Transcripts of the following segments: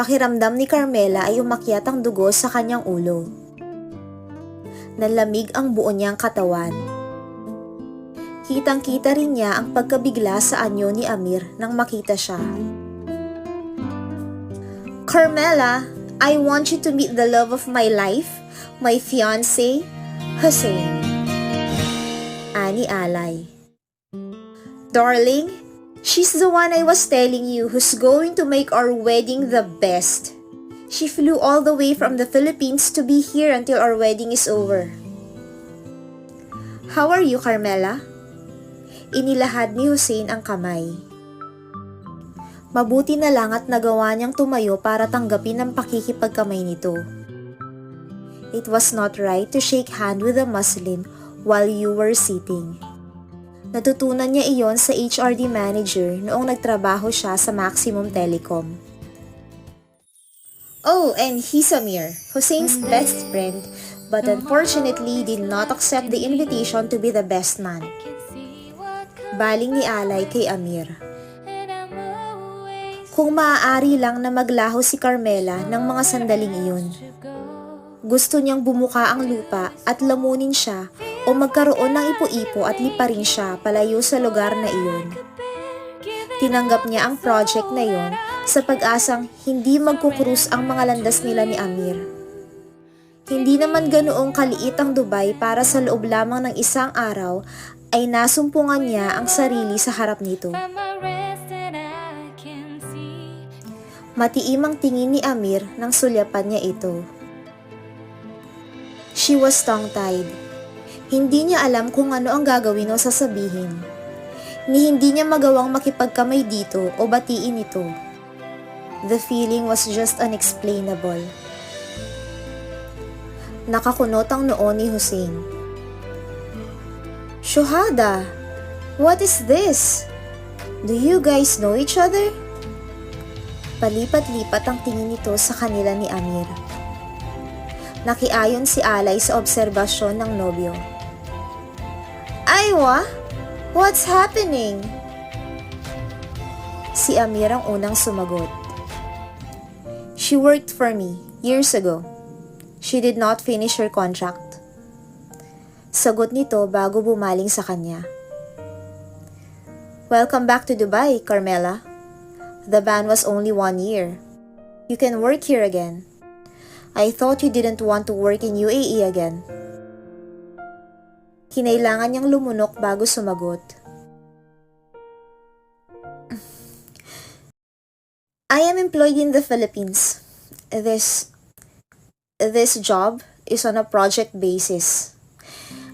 Pakiramdam ni Carmela ay umakyat ang dugo sa kanyang ulo. Nalamig ang buo niyang katawan. Kitang-kita rin niya ang pagkabigla sa anyo ni Amir nang makita siya. Carmela, I want you to meet the love of my life, my fiancé, Hussein. Ani Alay. Darling, she's the one I was telling you who's going to make our wedding the best. She flew all the way from the Philippines to be here until our wedding is over. How are you, Carmela? Inilahad ni Hussein ang kamay. Mabuti na lang at nagawa niyang tumayo para tanggapin ang pakikipagkamay nito. It was not right to shake hand with a Muslim while you were sitting. Natutunan niya iyon sa HRD manager noong nagtrabaho siya sa Maximum Telecom. Oh, and he's Amir, Hussein's best friend, but unfortunately did not accept the invitation to be the best man. Baling ni Alay kay Amir. Kung maaari lang na maglaho si Carmela ng mga sandaling iyon. Gusto niyang bumuka ang lupa at lamunin siya o magkaroon ng ipo-ipo at liparin siya palayo sa lugar na iyon. Tinanggap niya ang project na iyon sa pag-asang hindi magkukrus ang mga landas nila ni Amir. Hindi naman ganoong kaliit ang Dubai para sa loob lamang ng isang araw ay nasumpungan niya ang sarili sa harap nito. Matiim ang tingin ni Amir nang sulyapan niya ito. She was tongue-tied. Hindi niya alam kung ano ang gagawin o sasabihin. Ni hindi niya magawang makipagkamay dito o batiin ito. The feeling was just unexplainable. Nakakunot ang noo ni Hussein. Shuhada, what is this? Do you guys know each other? Palipat-lipat ang tingin nito sa kanila ni Amir. Nakiayon si Alay sa obserbasyon ng nobyo. Aywa, what's happening? Si Amir ang unang sumagot. She worked for me years ago. She did not finish her contract. Sagot nito bago bumaling sa kanya. Welcome back to Dubai, Carmela. The ban was only one year. You can work here again. I thought you didn't want to work in UAE again. Kinailangan niyang lumunok bago sumagot. I am employed in the Philippines. This this job is on a project basis.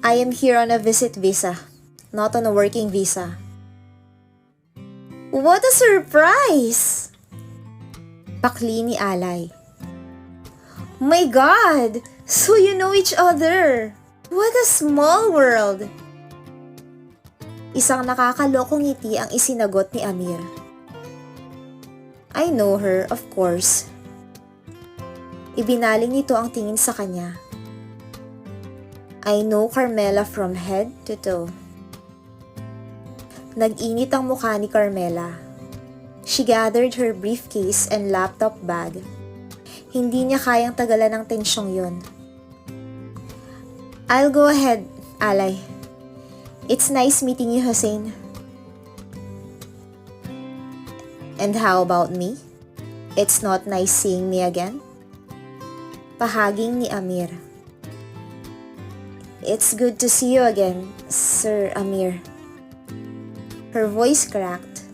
I am here on a visit visa, not on a working visa. What a surprise! Pakli ni Alay. My God! So you know each other! What a small world! Isang nakakalokong ngiti ang isinagot ni Amir. I know her, of course. Ibinaling nito ang tingin sa kanya. I know Carmela from head to toe. Nag-init ang mukha ni Carmela. She gathered her briefcase and laptop bag. Hindi niya kayang tagalan ng tensyong yon. I'll go ahead, Alay. It's nice meeting you, Hussein. And how about me? It's not nice seeing me again? Pahaging ni Amir. It's good to see you again, Sir Amir. Her voice cracked.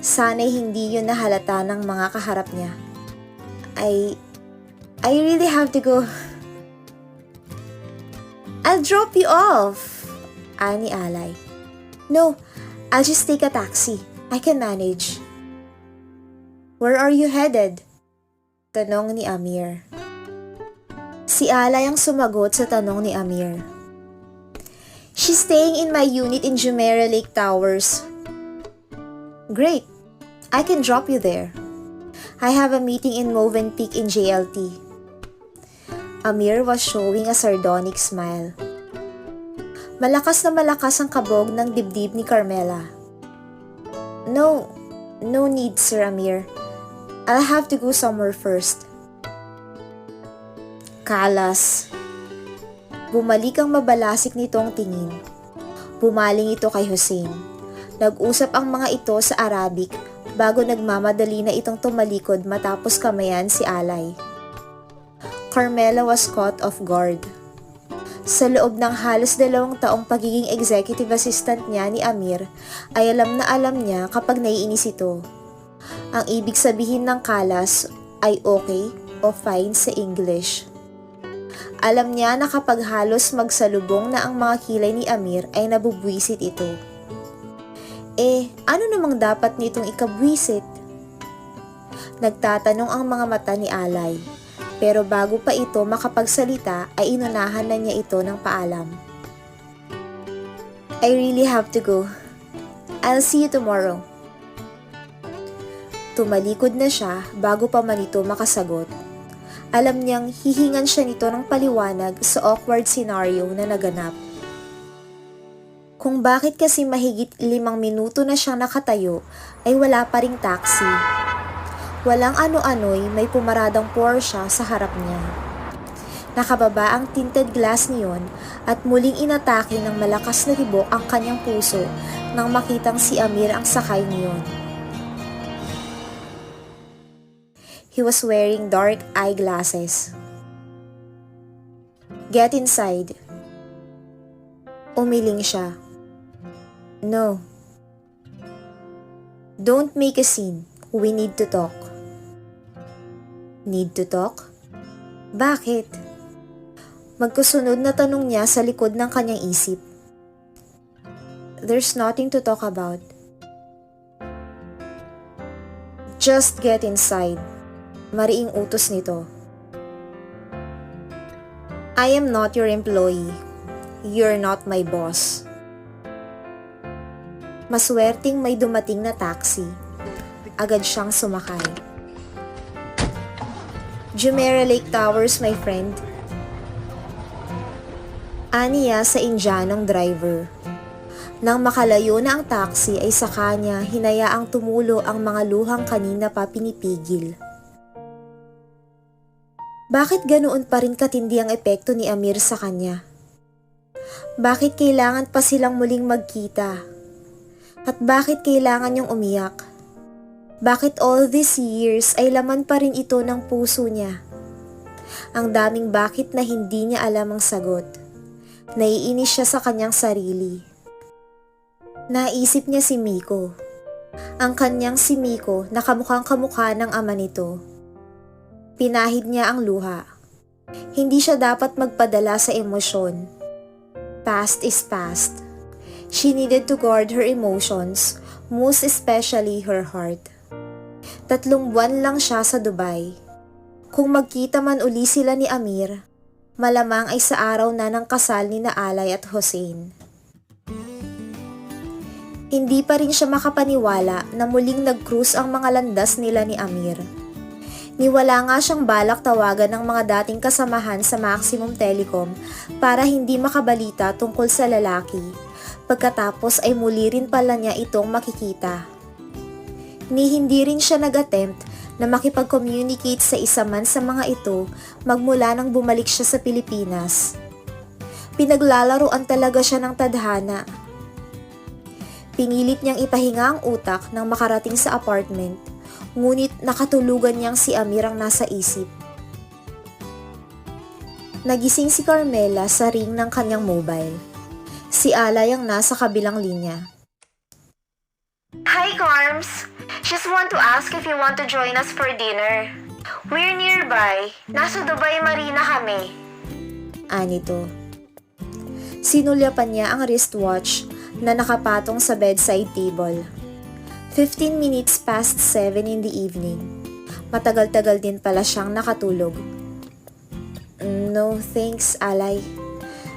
Sana'y hindi yun nahalata ng mga kaharap niya. I... I really have to go. I'll drop you off. Ani Alay. No, I'll just take a taxi. I can manage. Where are you headed? Tanong ni Amir. Si Alay ang sumagot sa tanong ni Amir. She's staying in my unit in Jumeirah Lake Towers. Great. I can drop you there. I have a meeting in Movenpick in JLT. Amir was showing a sardonic smile. Malakas na malakas ang kabog ng dibdib ni Carmela. No, no need, Sir Amir. I'll have to go somewhere first. Kalas. Bumalik ang mabalasik nitong tingin. Bumaling ito kay Hussein. Nag-usap ang mga ito sa Arabic bago nagmamadali na itong tumalikod matapos kamayan si Alay. Carmela was caught off guard. Sa loob ng halos dalawang taong pagiging executive assistant niya ni Amir, ay alam na alam niya kapag naiinis ito. Ang ibig sabihin ng kalas ay okay o fine sa English. Alam niya na kapag halos magsalubong na ang mga kilay ni Amir ay nabubwisit ito. Eh, ano namang dapat nitong ikabwisit? Nagtatanong ang mga mata ni Alay. Pero bago pa ito makapagsalita ay inunahan na niya ito ng paalam. I really have to go. I'll see you tomorrow. Tumalikod na siya bago pa man ito makasagot. Alam niyang hihingan siya nito ng paliwanag sa awkward scenario na naganap. Kung bakit kasi mahigit limang minuto na siyang nakatayo ay wala pa ring taxi. Walang ano-ano'y may pumaradang Porsche sa harap niya. Nakababa ang tinted glass niyon at muling inatake ng malakas na tibok ang kanyang puso nang makitang si Amir ang sakay niyon. He was wearing dark eyeglasses. Get inside. Umiling siya. No. Don't make a scene. We need to talk. Need to talk? Bakit? Magkusunod na tanong niya sa likod ng kanyang isip. There's nothing to talk about. Just get inside. Mariing utos nito. I am not your employee. You're not my boss. Maswerting may dumating na taxi. Agad siyang sumakay. Jumeirah Lake Towers, my friend. Aniya sa Indianong driver. Nang makalayo na ang taxi ay sa kanya hinayaang tumulo ang mga luhang kanina pa pinipigil. Bakit ganoon pa rin katindi ang epekto ni Amir sa kanya? Bakit kailangan pa silang muling magkita? At bakit kailangan niyang umiyak? Bakit all these years ay laman pa rin ito ng puso niya? Ang daming bakit na hindi niya alam ang sagot. Naiinis siya sa kanyang sarili. Naisip niya si Miko. Ang kanyang si Miko na kamukhang kamukha ng ama nito. Pinahid niya ang luha. Hindi siya dapat magpadala sa emosyon. Past is past. She needed to guard her emotions, most especially her heart. Tatlong buwan lang siya sa Dubai. Kung magkita man uli sila ni Amir, malamang ay sa araw na ng kasal ni Naalay at Hussein. Hindi pa rin siya makapaniwala na muling nag-cruise ang mga landas nila ni Amir. Niwala nga siyang balak tawagan ng mga dating kasamahan sa Maximum Telecom para hindi makabalita tungkol sa lalaki. Pagkatapos ay muli rin pala niya itong makikita. Ni hindi rin siya nag-attempt na makipag-communicate sa isa man sa mga ito magmula nang bumalik siya sa Pilipinas. Pinaglalaroan talaga siya ng tadhana. Pinilit niyang ipahinga ang utak nang makarating sa apartment, ngunit nakatulugan niyang si Amir ang nasa isip. Nagising si Carmela sa ring ng kanyang mobile. Si Alay ang nasa kabilang linya. Hi, Carms! Just want to ask if you want to join us for dinner. We're nearby. Nasa Dubai Marina kami. Anito. Sinulyapan niya ang wristwatch na nakapatong sa bedside table. 15 minutes past 7 in the evening. Matagal-tagal din pala siyang nakatulog. No, thanks, Alay.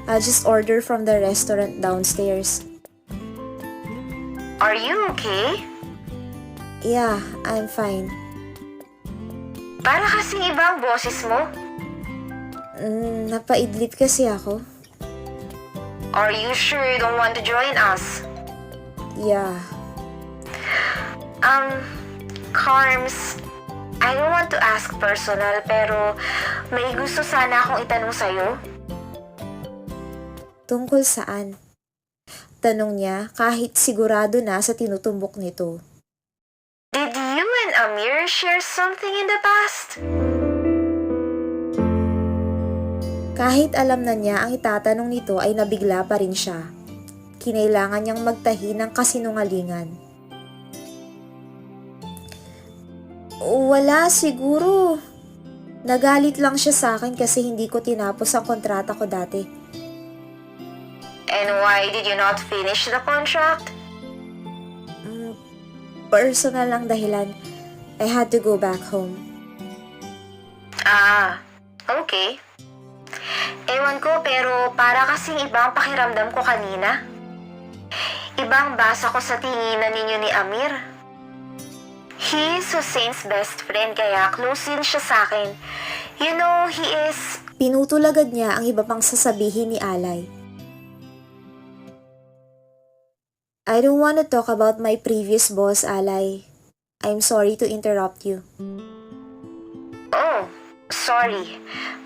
I'll just order from the restaurant downstairs. Are you okay? Yeah, I'm fine. Para kasing iba ang boses mo. Mm, napaidlip kasi ako. Are you sure you don't want to join us? Yeah. Um, Carms, I don't want to ask personal pero may gusto sana akong itanong sa'yo. Tungkol saan? Tanong niya kahit sigurado na sa tinutumbok nito. Amir share something in the past? Kahit alam na niya ang itatanong nito ay nabigla pa rin siya. Kinailangan niyang magtahi ng kasinungalingan. Wala siguro. Nagalit lang siya sa akin kasi hindi ko tinapos ang kontrata ko dati. And why did you not finish the contract? Mm, personal lang dahilan. I had to go back home. Ah, okay. Ewan ko pero para kasing ibang pakiramdam ko kanina. Ibang basa ko sa tinginan ninyo ni Amir. He is Hussein's best friend kaya close din siya sa akin. You know, he is... Pinutol agad niya ang iba pang sasabihin ni Alay. I don't want to talk about my previous boss, Alay. I'm sorry to interrupt you. Oh, sorry.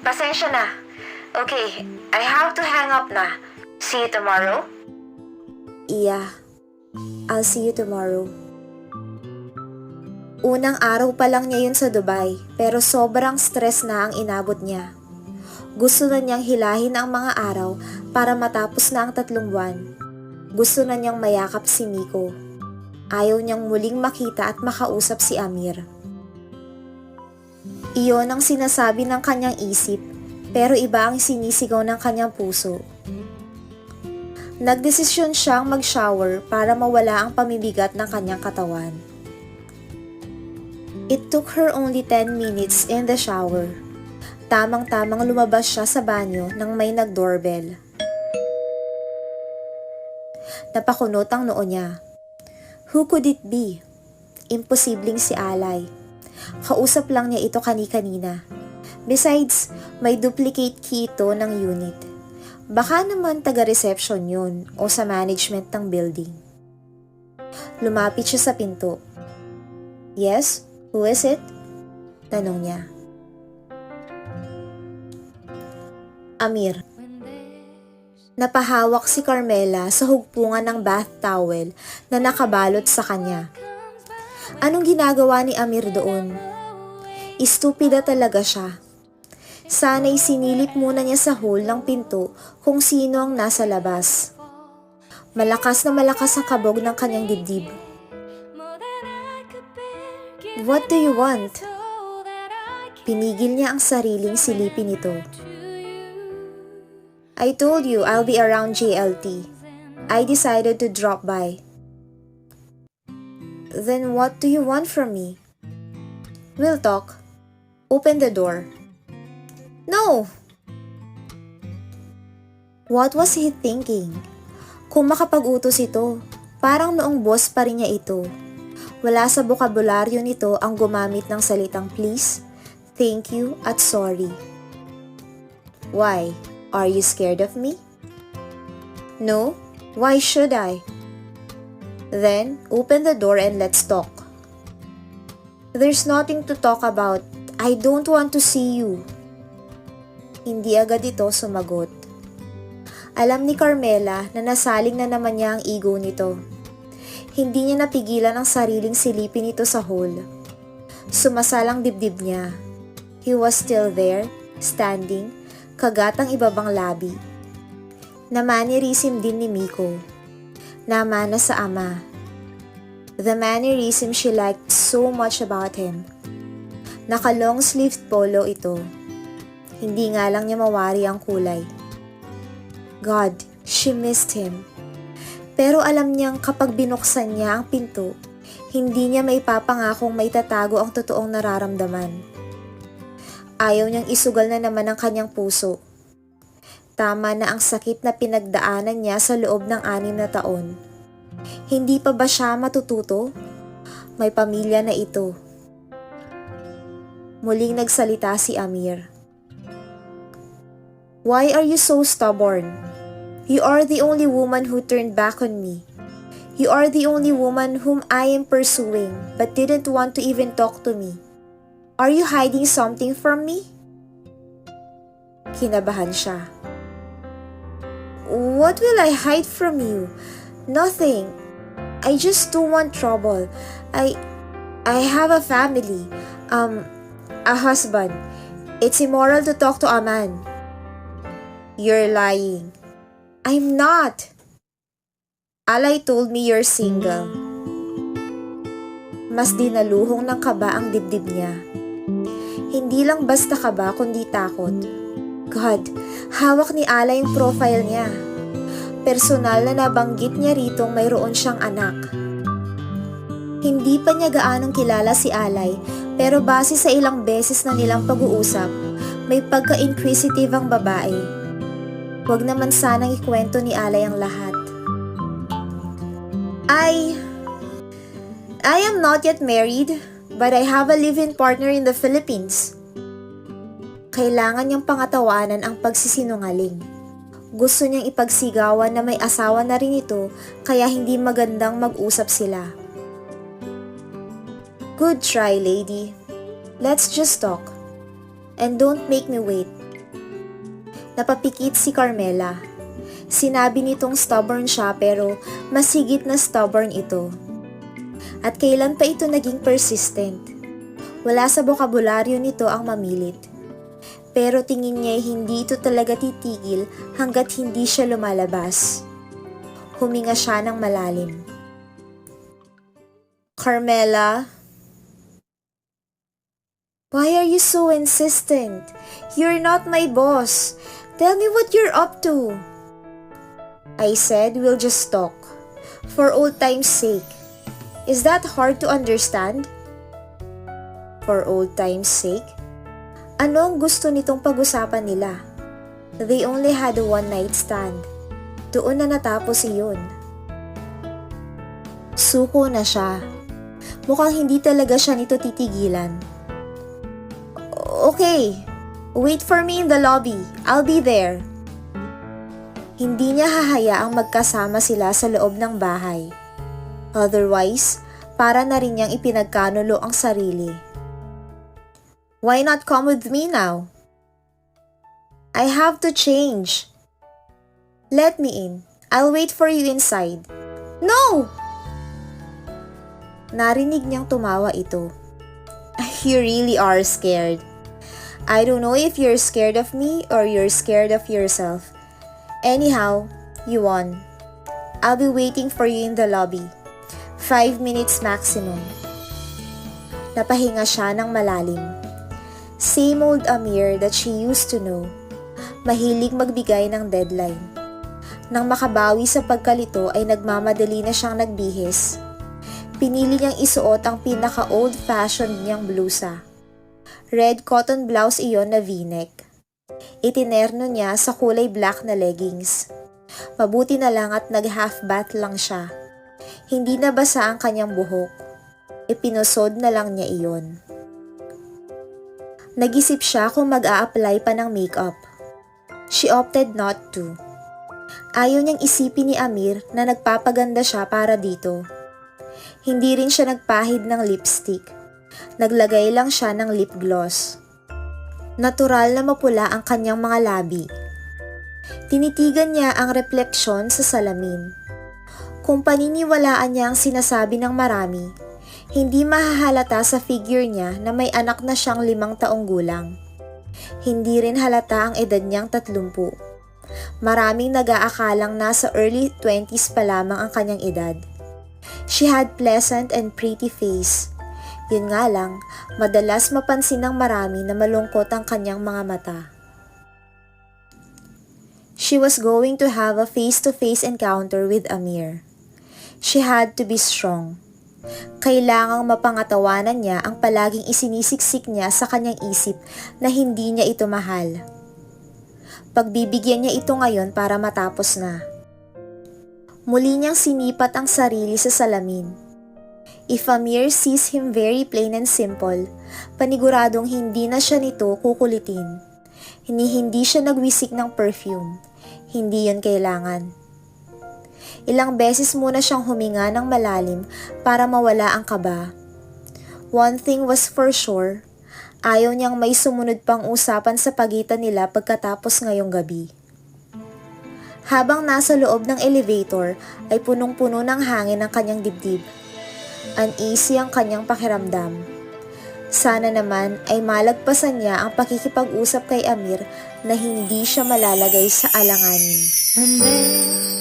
Pasensya na. Okay, I have to hang up na. See you tomorrow? Iya, I'll see you tomorrow. Unang araw pa lang niya yun sa Dubai, pero sobrang stress na ang inabot niya. Gusto na niyang hilahin ang mga araw para matapos na ang tatlong buwan. Gusto na niyang mayakap si Miko. Ayaw niyang muling makita at makausap si Amir. Iyon ang sinasabi ng kanyang isip, pero iba ang sinisigaw ng kanyang puso. Nagdesisyon siyang mag-shower para mawala ang pamibigat ng kanyang katawan. It took her only 10 minutes in the shower. Tamang-tamang lumabas siya sa banyo nang may nag-doorbell. Napakunot ang noo niya. Who could it be? Imposibleng si Alay. Kausap lang niya ito kani-kanina. Besides, may duplicate key ito ng unit. Baka naman taga-reception yun o sa management ng building. Lumapit siya sa pinto. Yes? Who is it? Tanong niya. Amir. Napahawak si Carmela sa hugpungan ng bath towel na nakabalot sa kanya. Anong ginagawa ni Amir doon? Istupida talaga siya. Sana'y sinilip muna niya sa hole ng pinto kung sino ang nasa labas. Malakas na malakas ang kabog ng kanyang dibdib. What do you want? Pinigil niya ang sariling silipin nito. I told you I'll be around JLT. I decided to drop by. Then what do you want from me? We'll talk. Open the door. No! What was he thinking? Kung makapag-utos ito, parang noong boss pa rin niya ito. Wala sa bokabularyo nito ang gumamit ng salitang please, thank you, at sorry. Why? Are you scared of me? No? Why should I? Then, open the door and let's talk. There's nothing to talk about. I don't want to see you. Hindi agad ito sumagot. Alam ni Carmela na nasaling na naman niya ang ego nito. Hindi niya napigilan ang sariling silipin ito sa hole. Sumasalang dibdib niya. He was still there, standing, kagatang ibabang labi. Namanirism din ni Miko. Namana sa ama. The mannerism she liked so much about him. Naka-long sleeved polo ito. Hindi nga lang niya mawari ang kulay. God, she missed him. Pero alam niyang kapag binuksan niya ang pinto, hindi niya may papangakong may tatago ang totoong nararamdaman. Ayaw niyang isugal na naman ang kanyang puso. Tama na ang sakit na pinagdaanan niya sa loob ng anim na taon. Hindi pa ba siya matututo? May pamilya na ito. Muling nagsalita si Amir. Why are you so stubborn? You are the only woman who turned back on me. You are the only woman whom I am pursuing but didn't want to even talk to me. Are you hiding something from me? Kinabahan siya. What will I hide from you? Nothing. I just don't want trouble. I I have a family. Um a husband. It's immoral to talk to a man. You're lying. I'm not. Alay told me you're single. Mas dinaluhong ng kaba ang dibdib niya. Hindi lang basta kaba kundi takot. God, hawak ni Alay yung profile niya. Personal na nabanggit niya ritong mayroon siyang anak. Hindi pa niya gaanong kilala si Alay pero base sa ilang beses na nilang pag-uusap, may pagka-inquisitive ang babae. Huwag naman sanang ikwento ni Alay ang lahat. I... I am not yet married, but I have a live-in partner in the Philippines. Kailangan niyang pangatawanan ang pagsisinungaling. Gusto niyang ipagsigawan na may asawa na rin ito kaya hindi magandang mag-usap sila. Good try, lady. Let's just talk. And don't make me wait. Napapikit si Carmela. Sinabi nitong stubborn siya pero mas higit na stubborn ito. At kailan pa ito naging persistent? Wala sa bokabularyo nito ang mamilit. Pero tingin niya hindi ito talaga titigil hanggat hindi siya lumalabas. Huminga siya ng malalim. Carmela, Why are you so insistent? You're not my boss. Tell me what you're up to. I said we'll just talk. For old time's sake. Is that hard to understand? For old time's sake? Ano ang gusto nitong pag-usapan nila? They only had a one night stand. Doon na natapos iyon. Suko na siya. Mukhang hindi talaga siya nito titigilan. Okay, wait for me in the lobby. I'll be there. Hindi niya hahayaang magkasama sila sa loob ng bahay. Otherwise, para na rin niyang ipinagkanulo ang sarili. Why not come with me now? I have to change. Let me in. I'll wait for you inside. No! Narinig niyang tumawa ito. You really are scared. I don't know if you're scared of me or you're scared of yourself. Anyhow, you won. I'll be waiting for you in the lobby. Five minutes maximum. Napahinga siya ng malalim. Same old Amir that she used to know. Mahilig magbigay ng deadline. Nang makabawi sa pagkalito ay nagmamadali na siyang nagbihis. Pinili niyang isuot ang pinaka old-fashioned niyang blusa. Red cotton blouse iyon na v-neck. Itinerno niya sa kulay black na leggings. Mabuti na lang at nag-half bath lang siya. Hindi nabasa ang kanyang buhok. Ipinusod na lang niya iyon. Nag-isip siya kung mag apply pa ng makeup. She opted not to. Ayaw niyang isipin ni Amir na nagpapaganda siya para dito. Hindi rin siya nagpahid ng lipstick. Naglagay lang siya ng lip gloss. Natural na mapula ang kanyang mga labi. Tinitigan niya ang refleksyon sa salamin. Kung paniniwalaan niya ang sinasabi ng marami, hindi mahahalata sa figure niya na may anak na siyang limang taong gulang. Hindi rin halata ang edad niyang tatlumpu. Maraming nag-aakalang nasa early 20s pa lamang ang kanyang edad. She had pleasant and pretty face. Yun nga lang, madalas mapansin ng marami na malungkot ang kanyang mga mata. She was going to have a face-to-face encounter with Amir. She had to be strong. Kailangang mapangatawanan niya ang palaging isinisiksik niya sa kanyang isip na hindi niya ito mahal. Pagbibigyan niya ito ngayon para matapos na. Muli niyang sinipat ang sarili sa salamin. If Amir sees him very plain and simple, paniguradong hindi na siya nito kukulitin. Hindi hindi siya nagwisik ng perfume. Hindi yon kailangan. Ilang beses muna siyang huminga ng malalim para mawala ang kaba. One thing was for sure, Ayaw niyang may sumunod pang usapan sa pagitan nila pagkatapos ngayong gabi. Habang nasa loob ng elevator ay punong-puno ng hangin ang kanyang dibdib. Uneasy ang kanyang pakiramdam. Sana naman ay malagpasan niya ang pakikipag-usap kay Amir na hindi siya malalagay sa alanganin. There's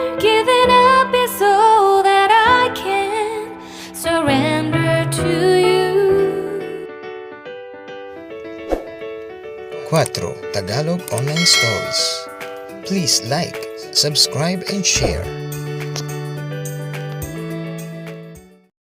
Tagalog Online Stories. Please like, subscribe, and share.